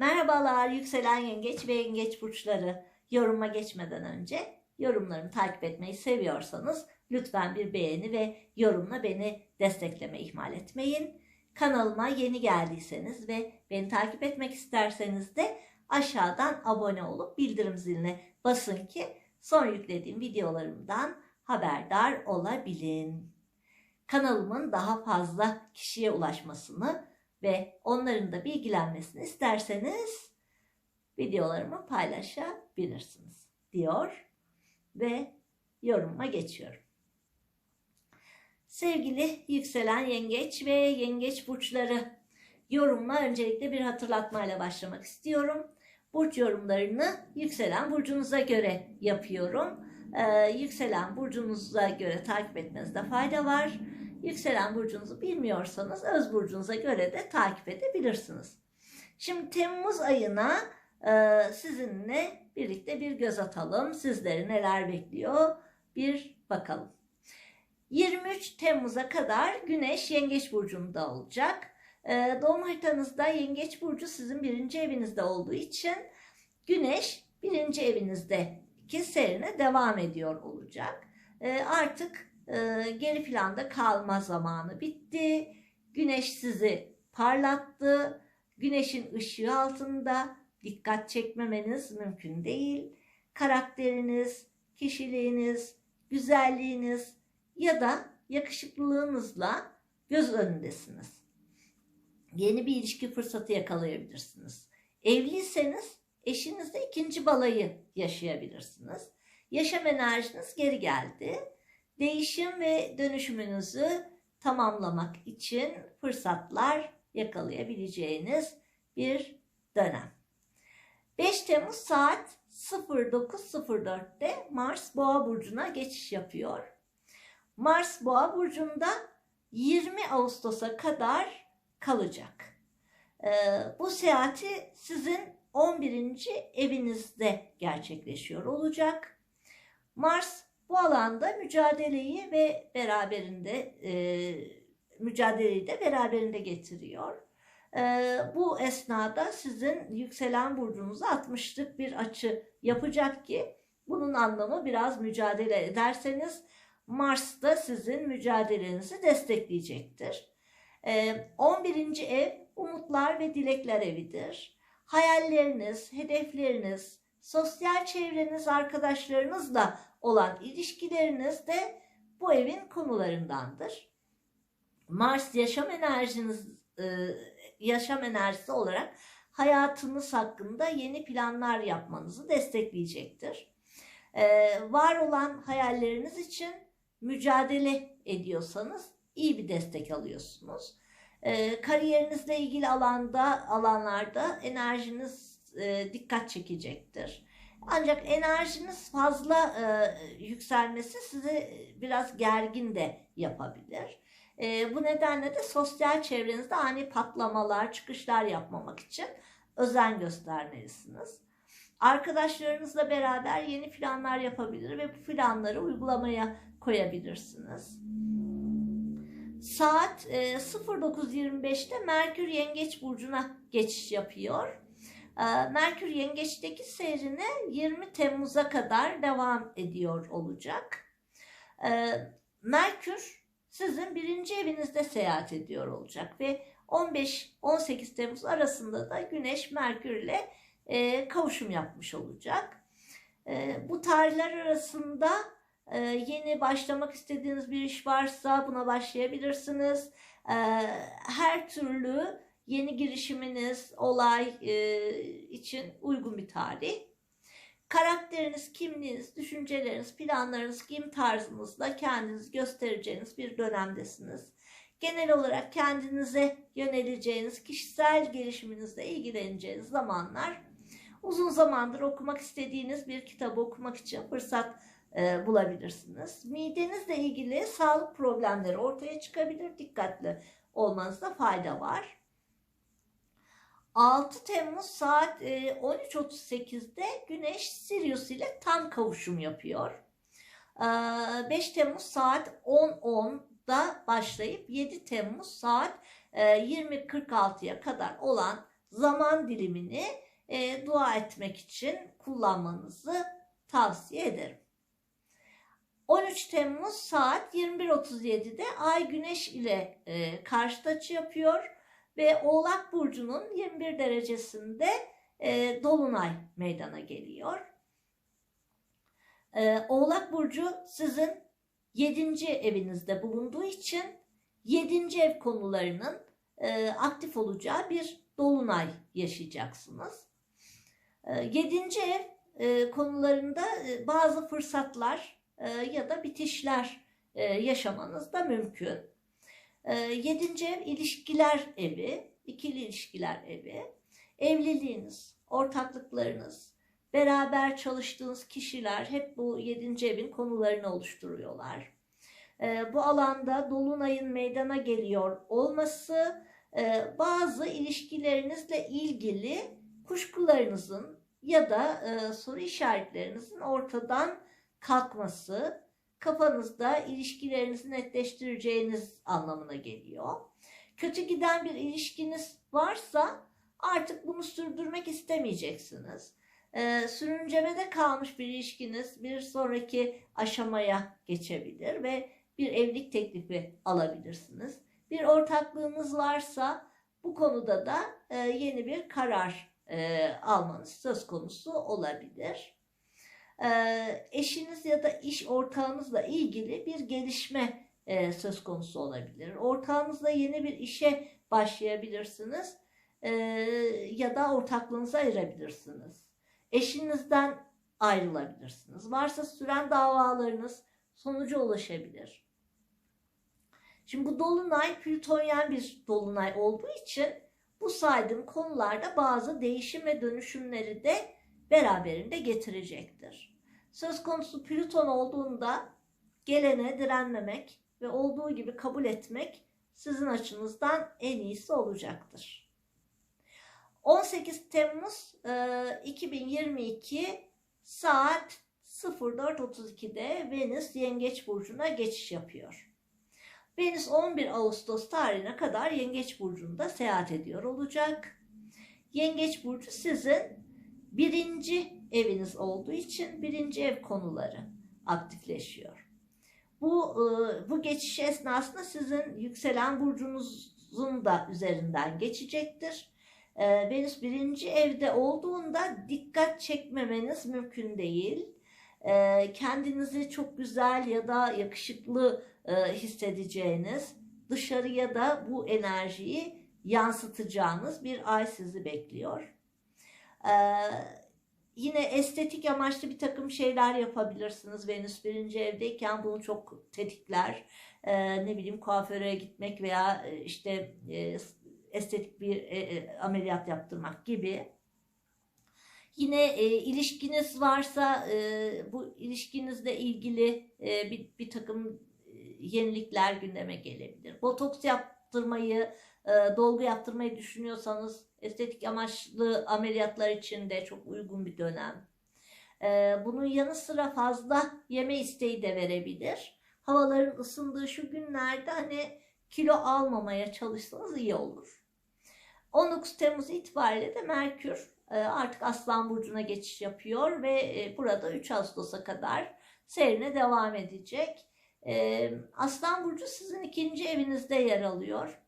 Merhabalar yükselen yengeç ve yengeç burçları. Yoruma geçmeden önce yorumlarımı takip etmeyi seviyorsanız lütfen bir beğeni ve yorumla beni destekleme ihmal etmeyin. Kanalıma yeni geldiyseniz ve beni takip etmek isterseniz de aşağıdan abone olup bildirim ziline basın ki son yüklediğim videolarımdan haberdar olabilin. Kanalımın daha fazla kişiye ulaşmasını ve onların da bilgilenmesini isterseniz videolarımı paylaşabilirsiniz diyor ve yoruma geçiyorum. Sevgili yükselen yengeç ve yengeç burçları yorumla öncelikle bir hatırlatmayla başlamak istiyorum. Burç yorumlarını yükselen burcunuza göre yapıyorum. Ee, yükselen burcunuza göre takip etmenizde fayda var. Yükselen burcunuzu bilmiyorsanız öz burcunuza göre de takip edebilirsiniz. Şimdi Temmuz ayına e, sizinle birlikte bir göz atalım. Sizleri neler bekliyor bir bakalım. 23 Temmuz'a kadar Güneş Yengeç Burcu'nda olacak. E, doğum haritanızda Yengeç Burcu sizin birinci evinizde olduğu için Güneş birinci evinizde ki seyrine devam ediyor olacak. E, artık e, geri planda kalma zamanı bitti. Güneş sizi parlattı. Güneşin ışığı altında dikkat çekmemeniz mümkün değil. Karakteriniz, kişiliğiniz, güzelliğiniz ya da yakışıklılığınızla göz önündesiniz. Yeni bir ilişki fırsatı yakalayabilirsiniz. Evliyseniz eşinizle ikinci balayı yaşayabilirsiniz. Yaşam enerjiniz geri geldi. Değişim ve dönüşümünüzü tamamlamak için fırsatlar yakalayabileceğiniz bir dönem. 5 Temmuz saat 09.04'te Mars Boğa burcuna geçiş yapıyor. Mars Boğa burcunda 20 Ağustos'a kadar kalacak. Ee, bu seyahati sizin 11. evinizde gerçekleşiyor olacak. Mars bu alanda mücadeleyi ve beraberinde e, mücadeleyi de beraberinde getiriyor. E, bu esnada sizin yükselen burcunuza 60'lık bir açı yapacak ki bunun anlamı biraz mücadele ederseniz Mars da sizin mücadelenizi destekleyecektir. E, 11. ev umutlar ve dilekler evidir. Hayalleriniz, hedefleriniz, sosyal çevreniz, arkadaşlarınızla olan ilişkileriniz de bu evin konularındandır. Mars yaşam enerjiniz e, yaşam enerjisi olarak hayatınız hakkında yeni planlar yapmanızı destekleyecektir. E, var olan hayalleriniz için mücadele ediyorsanız iyi bir destek alıyorsunuz. E, kariyerinizle ilgili alanda alanlarda enerjiniz dikkat çekecektir. Ancak enerjiniz fazla e, yükselmesi sizi biraz gergin de yapabilir. E, bu nedenle de sosyal çevrenizde ani patlamalar, çıkışlar yapmamak için özen göstermelisiniz. Arkadaşlarınızla beraber yeni planlar yapabilir ve bu planları uygulamaya koyabilirsiniz. Saat e, 09.25'te Merkür Yengeç Burcu'na geçiş yapıyor. Ee, Merkür Yengeç'teki seyrine 20 Temmuz'a kadar devam ediyor olacak. Ee, Merkür sizin birinci evinizde seyahat ediyor olacak ve 15-18 Temmuz arasında da Güneş Merkür ile e, kavuşum yapmış olacak. Ee, bu tarihler arasında e, yeni başlamak istediğiniz bir iş varsa buna başlayabilirsiniz. Her türlü yeni girişiminiz, olay e, için uygun bir tarih. Karakteriniz, kimliğiniz, düşünceleriniz, planlarınız, giyim tarzınızla kendinizi göstereceğiniz bir dönemdesiniz. Genel olarak kendinize yöneleceğiniz, kişisel gelişiminizle ilgileneceğiniz zamanlar uzun zamandır okumak istediğiniz bir kitabı okumak için fırsat e, bulabilirsiniz. Midenizle ilgili sağlık problemleri ortaya çıkabilir. Dikkatli olmanızda fayda var. 6 Temmuz saat 13.38'de e, Güneş Sirius ile tam kavuşum yapıyor. 5 e, Temmuz saat 10.10'da başlayıp 7 Temmuz saat 20.46'ya e, kadar olan zaman dilimini dua etmek için kullanmanızı tavsiye ederim. 13 Temmuz saat 21.37'de Ay Güneş ile karşıt açı yapıyor ve Oğlak Burcu'nun 21 derecesinde e, Dolunay meydana geliyor. E, Oğlak Burcu sizin 7. evinizde bulunduğu için 7. ev konularının e, aktif olacağı bir Dolunay yaşayacaksınız. E, 7. ev e, konularında e, bazı fırsatlar e, ya da bitişler e, yaşamanız da mümkün. E, yedinci ev ilişkiler evi, ikili ilişkiler evi, evliliğiniz, ortaklıklarınız, beraber çalıştığınız kişiler hep bu yedinci evin konularını oluşturuyorlar. E, bu alanda dolunayın meydana geliyor olması e, bazı ilişkilerinizle ilgili kuşkularınızın ya da e, soru işaretlerinizin ortadan kalkması kafanızda ilişkilerinizi netleştireceğiniz anlamına geliyor. Kötü giden bir ilişkiniz varsa artık bunu sürdürmek istemeyeceksiniz. Ee, sürüncemede kalmış bir ilişkiniz bir sonraki aşamaya geçebilir ve bir evlilik teklifi alabilirsiniz. Bir ortaklığınız varsa bu konuda da e, yeni bir karar e, almanız söz konusu olabilir eşiniz ya da iş ortağınızla ilgili bir gelişme e, söz konusu olabilir. Ortağınızla yeni bir işe başlayabilirsiniz e, ya da ortaklığınızı ayırabilirsiniz. Eşinizden ayrılabilirsiniz. Varsa süren davalarınız sonuca ulaşabilir. Şimdi bu dolunay plütonyen bir dolunay olduğu için bu saydığım konularda bazı değişim ve dönüşümleri de beraberinde getirecektir. Söz konusu Plüton olduğunda gelene direnmemek ve olduğu gibi kabul etmek sizin açınızdan en iyisi olacaktır. 18 Temmuz 2022 saat 04.32'de Venüs Yengeç Burcu'na geçiş yapıyor. Venüs 11 Ağustos tarihine kadar Yengeç Burcu'nda seyahat ediyor olacak. Yengeç Burcu sizin birinci eviniz olduğu için birinci ev konuları aktifleşiyor. Bu e, bu geçiş esnasında sizin yükselen burcunuzun da üzerinden geçecektir. E, Venüs birinci evde olduğunda dikkat çekmemeniz mümkün değil. E, kendinizi çok güzel ya da yakışıklı hissedeceğiniz, dışarıya da bu enerjiyi yansıtacağınız bir ay sizi bekliyor. Yine estetik amaçlı bir takım şeyler yapabilirsiniz. Venüs birinci evdeyken bunu çok tetikler. Ee, ne bileyim kuaföre gitmek veya e, işte e, estetik bir e, e, ameliyat yaptırmak gibi. Yine e, ilişkiniz varsa e, bu ilişkinizle ilgili e, bir, bir takım e, yenilikler gündeme gelebilir. Botoks yaptırmayı, e, dolgu yaptırmayı düşünüyorsanız estetik amaçlı ameliyatlar için de çok uygun bir dönem. Ee, bunun yanı sıra fazla yeme isteği de verebilir. Havaların ısındığı şu günlerde hani kilo almamaya çalışsanız iyi olur. 19 Temmuz itibariyle de Merkür e, artık Aslan Burcu'na geçiş yapıyor ve e, burada 3 Ağustos'a kadar seyrine devam edecek. E, Aslan Burcu sizin ikinci evinizde yer alıyor.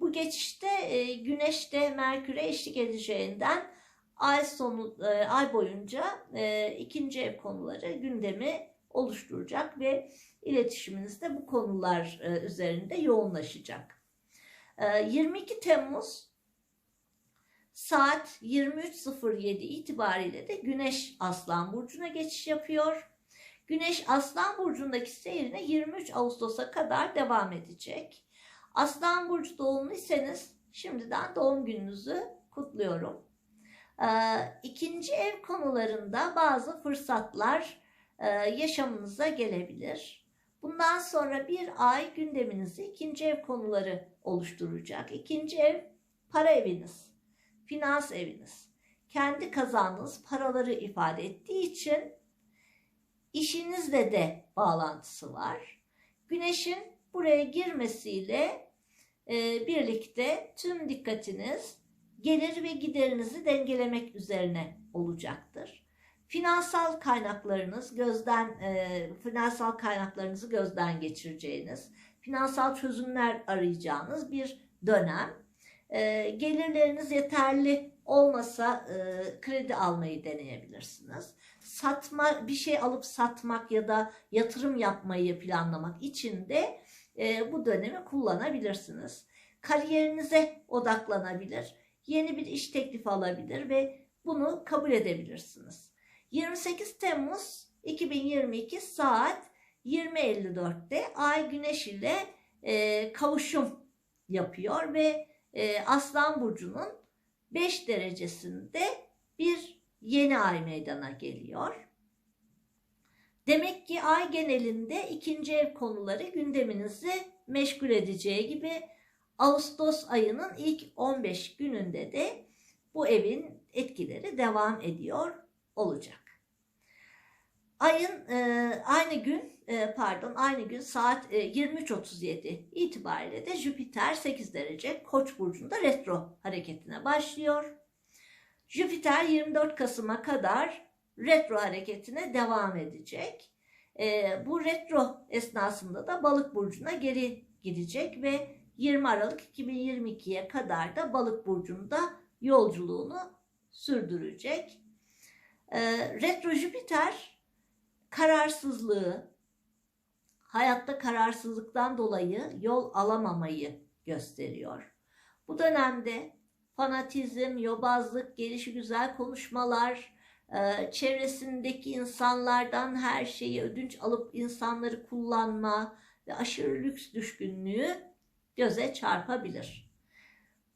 Bu geçişte e, Güneş de Merkür'e eşlik edeceğinden ay sonu e, ay boyunca e, ikinci ev konuları gündemi oluşturacak ve iletişiminizde bu konular üzerinde yoğunlaşacak. E, 22 Temmuz saat 23.07 itibariyle de Güneş Aslan Burcu'na geçiş yapıyor. Güneş Aslan Burcu'ndaki seyrine 23 Ağustos'a kadar devam edecek. Aslan Burcu doğumluysanız şimdiden doğum gününüzü kutluyorum. Ee, ikinci ev konularında bazı fırsatlar e, yaşamınıza gelebilir. Bundan sonra bir ay gündeminizi ikinci ev konuları oluşturacak. İkinci ev para eviniz, finans eviniz. Kendi kazandığınız paraları ifade ettiği için işinizle de bağlantısı var. Güneşin buraya girmesiyle e, birlikte tüm dikkatiniz gelir ve giderinizi dengelemek üzerine olacaktır. Finansal kaynaklarınız gözden e, finansal kaynaklarınızı gözden geçireceğiniz, finansal çözümler arayacağınız bir dönem. E, gelirleriniz yeterli olmasa kredi almayı deneyebilirsiniz. Satma bir şey alıp satmak ya da yatırım yapmayı planlamak için de e, bu dönemi kullanabilirsiniz. Kariyerinize odaklanabilir, yeni bir iş teklifi alabilir ve bunu kabul edebilirsiniz. 28 Temmuz 2022 saat 20.54'te Ay Güneş ile e, kavuşum yapıyor ve e, Aslan Burcu'nun 5 derecesinde bir yeni ay meydana geliyor. Demek ki ay genelinde ikinci ev konuları gündeminizi meşgul edeceği gibi Ağustos ayının ilk 15 gününde de bu evin etkileri devam ediyor olacak. Ayın e, aynı gün e, pardon aynı gün saat e, 23.37 itibariyle de Jüpiter 8 derece Koç burcunda retro hareketine başlıyor. Jüpiter 24 Kasım'a kadar retro hareketine devam edecek. E, bu retro esnasında da Balık burcuna geri gidecek ve 20 Aralık 2022'ye kadar da Balık burcunda yolculuğunu sürdürecek. E, retro Jüpiter kararsızlığı, hayatta kararsızlıktan dolayı yol alamamayı gösteriyor. Bu dönemde fanatizm, yobazlık, gelişi güzel konuşmalar, çevresindeki insanlardan her şeyi ödünç alıp insanları kullanma ve aşırı lüks düşkünlüğü göze çarpabilir.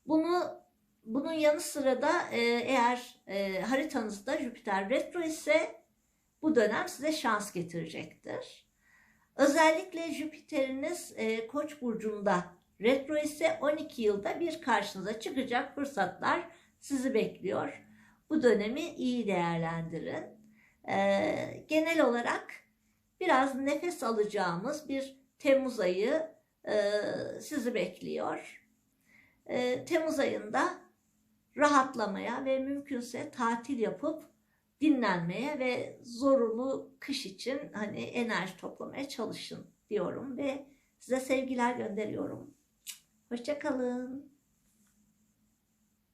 Bunu bunun yanı sıra da eğer e, haritanızda Jüpiter retro ise bu dönem size şans getirecektir. Özellikle Jüpiter'iniz e, Koç burcunda retro ise 12 yılda bir karşınıza çıkacak fırsatlar sizi bekliyor. Bu dönemi iyi değerlendirin. E, genel olarak biraz nefes alacağımız bir Temmuz ayı e, sizi bekliyor. E, Temmuz ayında rahatlamaya ve mümkünse tatil yapıp dinlenmeye ve zorunlu kış için hani enerji toplamaya çalışın diyorum ve size sevgiler gönderiyorum. Hoşçakalın.